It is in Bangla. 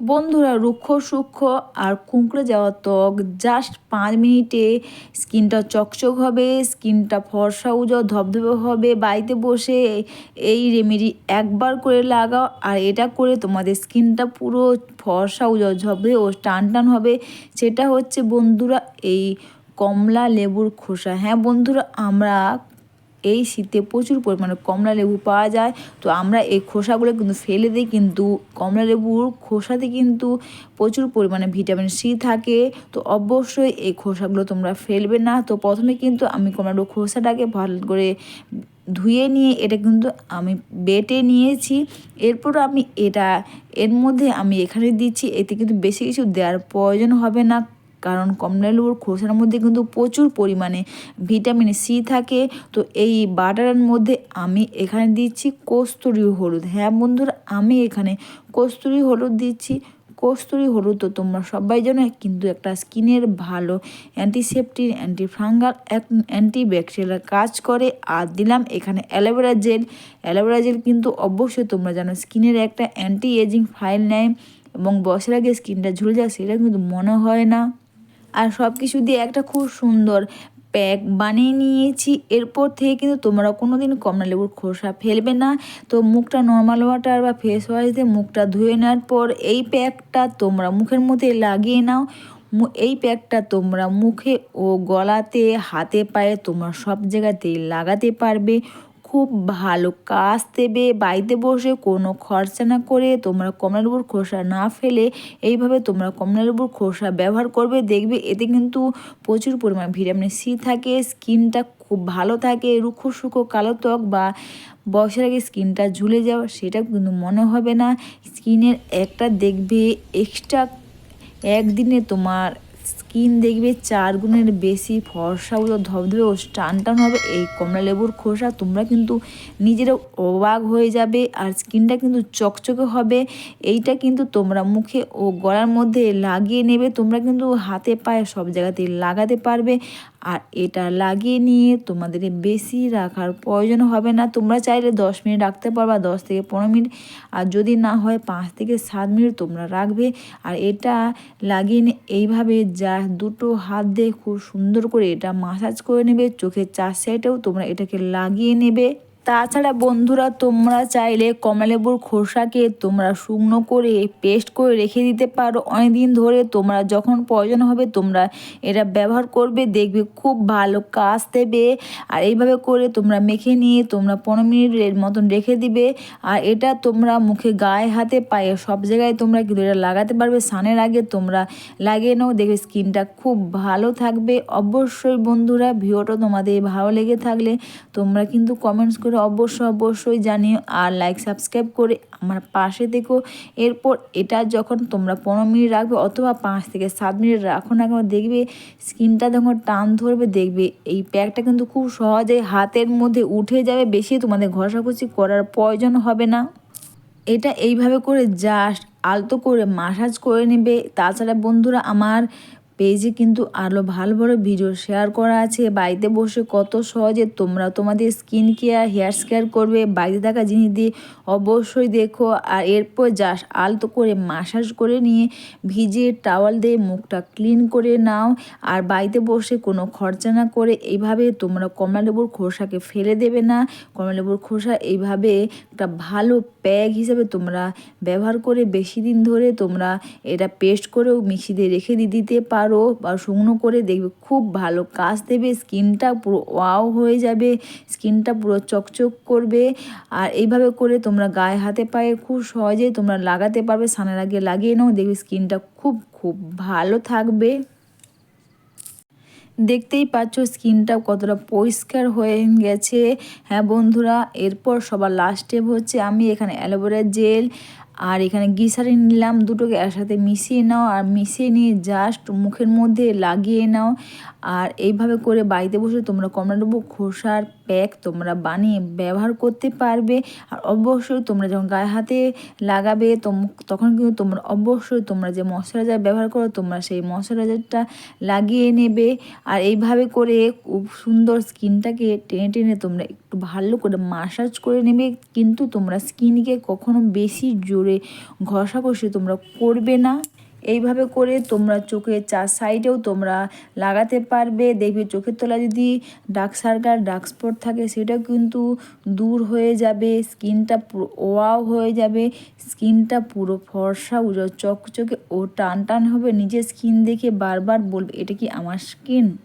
বন্ধুরা রুক্ষ সূক্ষ্ম আর কুঁকড়ে যাওয়া ত্বক জাস্ট পাঁচ মিনিটে। স্কিনটা চকচক হবে, স্কিনটা ফর্সা উজো ধবধবে হবে। বাড়িতে বসে এই রেমেডি একবার করে লাগাও আর এটা করে তোমাদের স্কিনটা পুরো ফর্সা উজো ঝবে ও টান টান হবে। সেটা হচ্ছে বন্ধুরা এই কমলা লেবুর খোসা। হ্যাঁ বন্ধুরা, আমরা এই শীতে প্রচুর পরিমাণে কমলা লেবু পাওয়া যায়। তো আমরা এই খোসাগুলো কিন্তু ফেলে দিই, কিন্তু কমলা লেবুর খোসাতে কিন্তু প্রচুর পরিমাণে ভিটামিন সি থাকে। তো অবশ্যই এই খোসাগুলো তোমরা ফেলবে না। তো প্রথমে কিন্তু আমি কমলা লেবুর খোসাটাকে ভালো করে ধুয়ে নিয়ে এটা কিন্তু আমি বেটে নিয়েছি। এরপর আমি এটা, এর মধ্যে আমি এখানে দিচ্ছি, এতে কিন্তু বেশি কিছু দেওয়ার প্রয়োজন হবে না। কারণ কমলা লেবুর খোসার মধ্যে কিন্তু প্রচুর পরিমাণে ভিটামিন সি থাকে। তো এই বাটারের মধ্যে আমি এখানে দিচ্ছি কস্তুরি হলুদ। হ্যাঁ বন্ধুরা, আমি এখানে কস্তুরি হলুদ দিচ্ছি। কস্তুরি হলুদ তো তোমরা সবাই জানো, কিন্তু একটা স্কিনের ভালো antiseptic antifungal antibacterial কাজ করে। আর দিলাম এখানে অ্যালোভেরা জেল। অ্যালোভেরা জেল কিন্তু অবশ্যই তোমরা জানো, স্কিনের একটা অ্যান্টি এজিং ফাইল নেয় এবং বছর আগে স্কিনটা ঝুলে যায়, সেটা কিন্তু মনে হয় না। আর সব কিছু দিয়ে একটা খুব সুন্দর প্যাক বানিয়ে নিয়েছি। এরপর থেকে কিন্তু তোমরা কোনো দিন কমলা লেবুর খোসা ফেলবে না। তো মুখটা নর্মাল ওয়াটার বা ফেস ওয়াশ দিয়ে মুখটা ধুয়ে নেওয়ার পর এই প্যাকটা তোমরা মুখের মধ্যে লাগিয়ে নাও। এই প্যাকটা তোমরা মুখে ও গলাতে, হাতে, পায়ে তোমরা সব জায়গাতেই লাগাতে পারবে। খুব ভালো কাজ দেবে, বাড়িতে বসে কোনো খরচা না করে তোমরা কমলা লেবুর খোসা না ফেলে এইভাবে তোমরা কমলা লেবুর খোসা ব্যবহার করবে। দেখবে এতে কিন্তু প্রচুর পরিমাণ ভিটামিন সি থাকে, স্কিনটা খুব ভালো থাকে, রুক্ষ সুখো কালো ত্বক বা বয়সের আগে স্কিনটা ঝুলে যাওয়া সেটা কিন্তু মনে হবে না। স্কিনের একটা দেখবে এক্সট্রা একদিনে তোমার স্কিন দেখবে চার গুণের বেশি, ফর্সাগুলো ধবধবে ও টান টান হবে, এই কমলা লেবুর খোসা তোমরা কিন্তু নিজেরা অবাক হয়ে যাবে আর স্কিনটা কিন্তু চকচকে হবে। এইটা কিন্তু তোমরা মুখে ও গলার মধ্যে লাগিয়ে নেবে, তোমরা কিন্তু হাতে পায়ে সব জায়গাতেই লাগাতে পারবে। আর এটা লাগিয়ে নিয়ে তোমাদের বেশি রাখার প্রয়োজন হবে না। তোমরা চাইলে দশ মিনিট রাখতে পারবা, দশ থেকে পনেরো মিনিট। আর যদি না হয়, পাঁচ থেকে সাত মিনিট তোমরা রাখবে। আর এটা লাগিয়ে এইভাবে যা দুটো হাত দিয়ে খুব সুন্দর করে এটা মাসাজ করে নেবে, চোখের চার সাইডেও তোমরা এটাকে লাগিয়ে নেবে। তাছাড়া বন্ধুরা, তোমরা চাইলে কমলালেবুর খোসাকে তোমরা শুকনো করে পেস্ট করে রেখে দিতে পারো। অনেকদিন ধরে তোমরা যখন প্রয়োজন হবে, তোমরা এটা ব্যবহার করবে, দেখবে খুব ভালো কাজ দেবে। আর এইভাবে করে তোমরা মেখে নিয়ে তোমরা পনেরো মিনিটের মতন রেখে দিবে। আর এটা তোমরা মুখে, গায়ে, হাতে, পায়ে সব জায়গায় তোমরা কিন্তু এটা লাগাতে পারবে। স্নানের আগে তোমরা লাগিয়ে নাও, দেখবে স্কিনটা খুব ভালো থাকবে। অবশ্যই বন্ধুরা, ভিডিওটা তোমাদের ভালো লেগে থাকলে তোমরা কিন্তু কমেন্টস করে অবশ্যই অবশ্যই জানিও আর লাইক সাবস্ক্রাইব করে আমার পাশে দেখো এরপর এটা যখন তোমরা পনেরো মিনিট রাখবে অথবা পাঁচ থেকে সাত মিনিট রাখো না কেন দেখবে স্কিনটা যখন টান ধরবে, দেখবে এই প্যাকটা কিন্তু খুব সহজে হাতের মধ্যে উঠে যাবে, বেশি তোমাদের ঘষাঘষি করার প্রয়োজন হবে না। এটা এইভাবে করে জাস্ট আলতো করে মাসাজ করে নেবে। তাছাড়া বন্ধুরা, আমার পেজে কিন্তু আরও ভালো ভালো ভিডিও শেয়ার করা আছে। বাড়িতে বসে কত সহজে তোমরা তোমাদের স্কিন কেয়ার হেয়ার কেয়ার করবে। বাড়িতে থাকা জিনিস দিয়ে অবশ্যই দেখো। আর এরপর জাস্ট আলতো করে মাসাজ করে নিয়ে ভিজে টাওয়াল দিয়ে মুখটা ক্লিন করে নাও। আর বাড়িতে বসে কোনো খরচা না করে এইভাবে তোমরা কমলালেবুর খোসাকে ফেলে দেবে না। কমলালেবুর খোসা এইভাবে একটা ভালো প্যাক হিসেবে তোমরা ব্যবহার করে বেশি দিন ধরে তোমরা এটা পেস্ট করেও মিক্সিতে রেখে দিতে পারো। বা শুকনো করে দেখবে, খুব ভালো। কাজ দেবে, স্কিনটা পুরো ওয়াও হয়ে যাবে, স্কিনটা পুরো চকচক করবে। আর এইভাবে করে তোমরা গায়ে হাতে পায়ে খুব সহজেই তোমরা লাগাতে পারবে স্নানের আগে লাগিয়ে নাও, দেখবে স্কিনটা খুব খুব ভালো থাকবে। দেখতেই পাচ্ছ স্কিনটা কতটা পরিষ্কার হয়ে গেছে। হ্যাঁ বন্ধুরা, এরপর সবার লাস্ট স্টেপ হচ্ছে, আমি এখানে অ্যালোভেরা জেল আর এখানে গিসারি নিলাম, দুটোকে একসাথে মিশিয়ে নাও, আর মিশিয়ে নিয়ে জাস্ট মুখের মধ্যে লাগিয়ে নাও। আর এইভাবে করে বাড়িতে বসে তোমরা কমলালেবু, খোসার প্যাক তোমরা বানিয়ে ব্যবহার করতে পারবে। আর অবশ্যই তোমরা যখন গায়ে হাতে লাগাবে তখন কিন্তু তোমরা অবশ্যই তোমরা যে ময়শ্চারাইজার ব্যবহার করো, তোমরা সেই ময়শ্চারাইজারটা লাগিয়ে নেবে। আর এইভাবে করে খুব সুন্দর স্কিনটাকে টেনে টেনে তোমরা একটু ভালো করে মাসাজ করে নেবে। কিন্তু তোমরা স্কিনকে কখনো বেশি জোরে ঘষা ঘষাঘষি তোমরা করবে না। এইভাবে করে তোমরা চোখের চার সাইডেও তোমরা লাগাতে পারবে। দেখবে চোখের তলায় যদি ডার্ক সার্কাল ডার্ক স্পট থাকে, সেটাও কিন্তু দূর হয়ে যাবে। স্কিনটা পুরো ওয়াও হয়ে যাবে। স্কিনটা পুরো ফর্সা, উজ্জ্বল, চকচকে ও টান টান হবে। নিজের স্কিন দেখে বারবার বলবে, এটা কি আমার স্কিন?